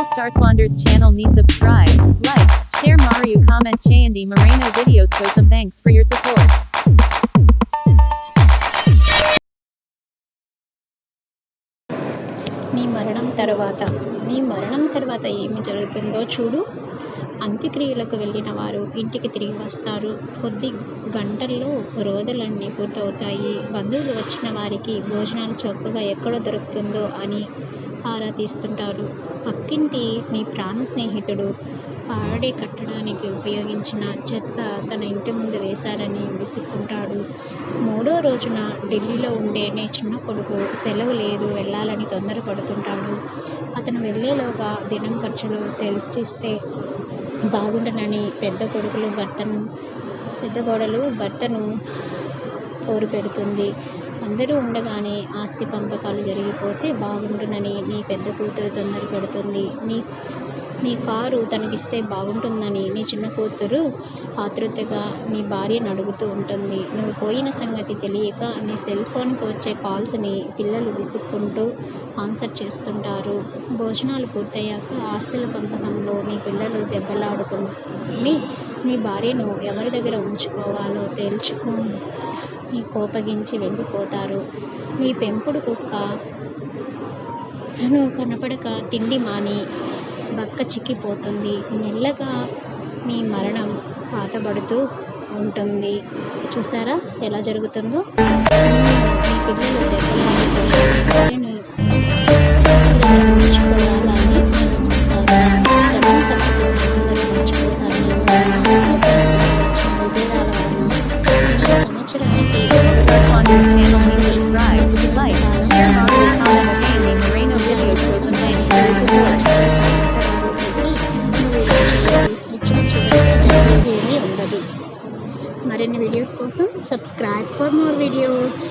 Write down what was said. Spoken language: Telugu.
Little Star Swanders channel ni subscribe, like, share Mario comment Chandy Moreno video so some thanks for your support. నీ మరణం తర్వాత నీ మరణం తర్వాత ఏమి జరుగుతుందో చూడు. అంత్యక్రియలకు వెళ్ళిన వారు ఇంటికి తిరిగి వస్తారు. కొద్ది గంటల్లో రోదలన్నీ పూర్తవుతాయి. బంధువులు వచ్చిన వారికి భోజనాలు చౌకగా ఎక్కడ దొరుకుతుందో అని ఆరా తీస్తుంటారు. పక్కింటి నీ ప్రాణ స్నేహితుడు పాడే కట్టడానికి ఉపయోగించిన చెత్త తన ఇంటి ముందు వేశారని విసుక్కుంటాడు. మూడో రోజున ఢిల్లీలో ఉండే నీ చిన్న కొడుకు సెలవు లేదు వెళ్ళాలని తొందరపడుతుంటాడు. అతను వెళ్ళేలోగా దినం ఖర్చులు తెలిసిస్తే బాగుండనని పెద్ద కొడుకులు భర్తను పెద్ద కోడలు భర్తను పోరు పెడుతుంది. అందరూ ఉండగానే ఆస్తి పంపకాలు జరిగిపోతే బాగుండునని నీ పెద్ద కూతురు తొందర పెడుతుంది నీ నీ కారు తనకిస్తే బాగుంటుందని నీ చిన్న కూతురు ఆతృతగా నీ భార్యను అడుగుతూ ఉంటుంది. నువ్వు పోయిన సంగతి తెలియక నీ సెల్ ఫోన్కి వచ్చే కాల్స్ని పిల్లలు విసుక్కుంటూ ఆన్సర్ చేస్తుంటారు. భోజనాలు పూర్తయ్యాక ఆస్తుల పంపకంలో నీ పిల్లలు దెబ్బలాడుకుని నీ భార్యను ఎవరి దగ్గర ఉంచుకోవాలో తేల్చుకుని నీ కోపగించి వెళ్ళిపోతారు. నీ పెంపుడు కుక్క నువ్వు కనపడక తిండి మాని బక్క చిక్కిపోతుంది మెల్లగా మీ మరణం పాతబడుతూ ఉంటుంది చూసారా ఎలా జరుగుతుందో నీ పిల్లలు సంవత్సరానికి subscribe, like, share Moreno thanks for support. Videos కోసం సబ్స్క్రైబ్ ఫర్ మోర్ వీడియోస్